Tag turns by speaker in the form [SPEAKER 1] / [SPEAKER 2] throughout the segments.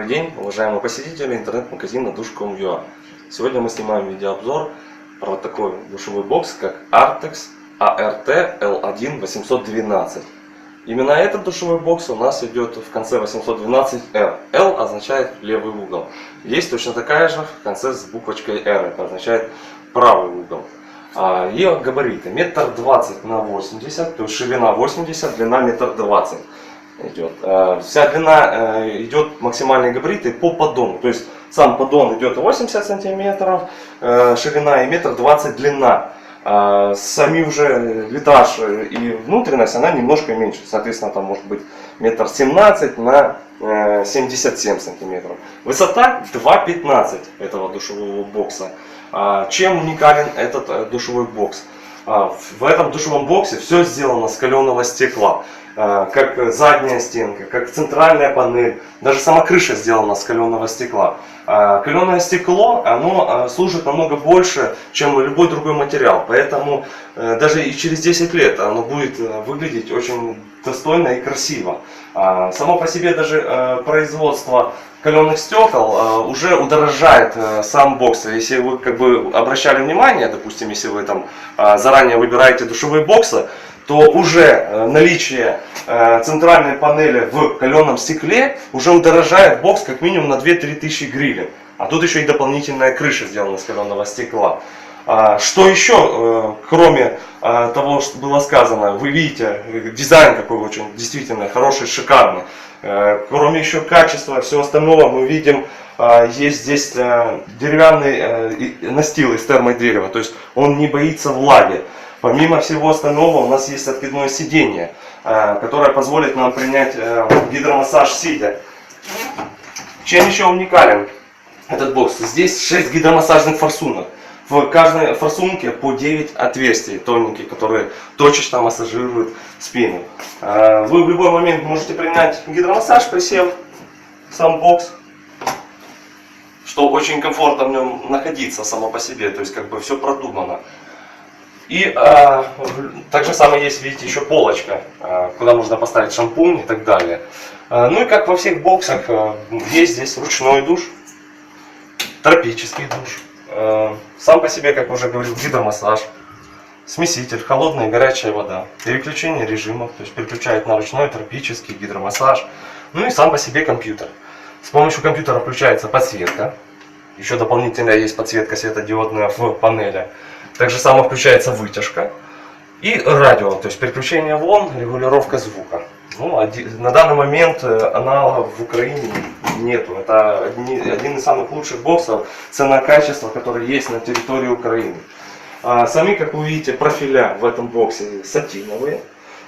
[SPEAKER 1] Добрый день, уважаемые посетители интернет-магазина Душ.com.ua Сегодня мы снимаем видеообзор про такой душевой бокс, как Artex ART L1 812. Именно этот душевой бокс у нас идет в конце 812R. L означает левый угол. Есть точно такая же в конце с буквочкой R, это означает правый угол. А, Ее габариты метр двадцать на 80, то есть ширина 80, длина метр двадцать идет. Э, Вся длина э, идет максимальные габариты по поддону. То есть сам поддон идет 80 сантиметров, э, ширина и метр 20 длина. А Сами уже литаж и внутренность, она немножко меньше. Соответственно, там может быть метр 17 на э, 77 сантиметров. Высота 2,15 этого душевого бокса. А Чем уникален этот э, душевой бокс? А, В этом душевом боксе все сделано с каленого стекла. А, Как задняя стенка, как центральная панель, даже сама крыша сделана с каленого стекла. А, Каленое стекло, оно а, служит намного больше, чем любой другой материал. Поэтому э, даже и через 10 лет оно будет э, выглядеть очень достойно и красиво. Само по себе даже э, производство каленых стекол уже удорожает сам бокс. Если вы как бы обращали внимание, допустим, если вы там заранее выбираете душевые боксы, то уже э, наличие э, центральной панели в каленом стекле уже удорожает бокс как минимум на 2-3 тысячи гривен. А тут еще и дополнительная крыша сделана из каленого стекла. А, Что еще, э, кроме того, что было сказано, вы видите, дизайн какой очень действительно хороший, шикарный. Кроме еще качества всего остального, мы видим, есть здесь деревянный настил из термодерева, то есть он не боится влаги. Помимо всего остального у нас есть откидное сиденье, э, которое позволит нам принять э, гидромассаж сидя. Чем еще уникален этот бокс? Здесь 6 гидромассажных форсунок. В каждой форсунке по 9 отверстий тоненькие, которые точечно массажируют спину. Э, Вы в любой момент можете принять гидромассаж, присев сам бокс, что очень комфортно в нем находиться само по себе, то есть как бы все продумано. И э, так же самое есть, видите, еще полочка, э, куда можно поставить шампунь и так далее. Э, ну и как во всех боксах, э, есть здесь ручной душ, тропический душ. Э, сам по себе, как уже говорил, гидромассаж, смеситель, холодная и горячая вода, переключение режимов, то есть переключает на ручной, тропический, гидромассаж. Ну и сам по себе компьютер. С помощью компьютера включается подсветка. Еще дополнительно есть подсветка светодиодная в панели. Также само включается вытяжка. И радио, то есть переключение волн, регулировка звука. Ну, оди- на данный момент э, аналогов в Украине нету. Это одни- один из самых лучших боксов цена-качество, который есть на территории Украины. А сами, как вы видите, профиля в этом боксе сатиновые.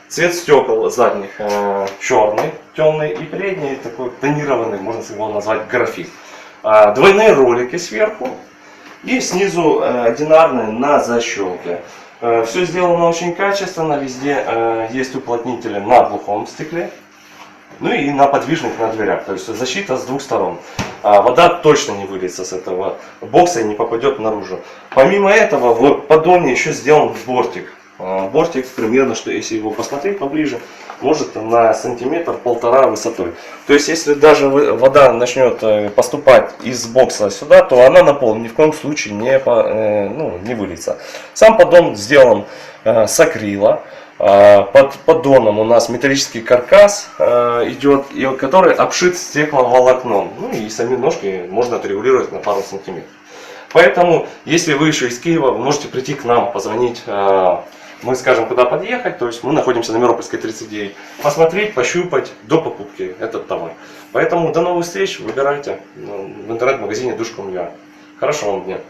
[SPEAKER 1] Цвет стекол задних э, черный, темный и передний такой тонированный, можно его назвать графит. А, двойные ролики сверху и снизу э, одинарные на защелке. Все сделано очень качественно, везде э, есть уплотнители на глухом стекле. Ну и на подвижных на дверях, то есть защита с двух сторон. А вода точно не выльется с этого бокса и не попадет наружу. Помимо этого в поддоне еще сделан бортик. А, Бортик примерно, что если его посмотреть поближе, может на сантиметр полтора высотой. То есть если даже вода начнет э, поступать из бокса сюда, то она на пол ни в коем случае не, э, ну, не выльется. Сам поддон сделан э, с акрила. А, Под поддоном у нас металлический каркас идет, который обшит стекловолокном. Ну и сами ножки можно отрегулировать на пару сантиметров. Поэтому, если вы еще из Киева, вы можете прийти к нам, позвонить. Мы скажем, куда подъехать. То есть мы находимся на Миропольской 39. Посмотреть, пощупать до покупки этот товар. Поэтому до новых встреч. Выбирайте э, в интернет-магазине Душ.com.ua. Хорошего вам дня.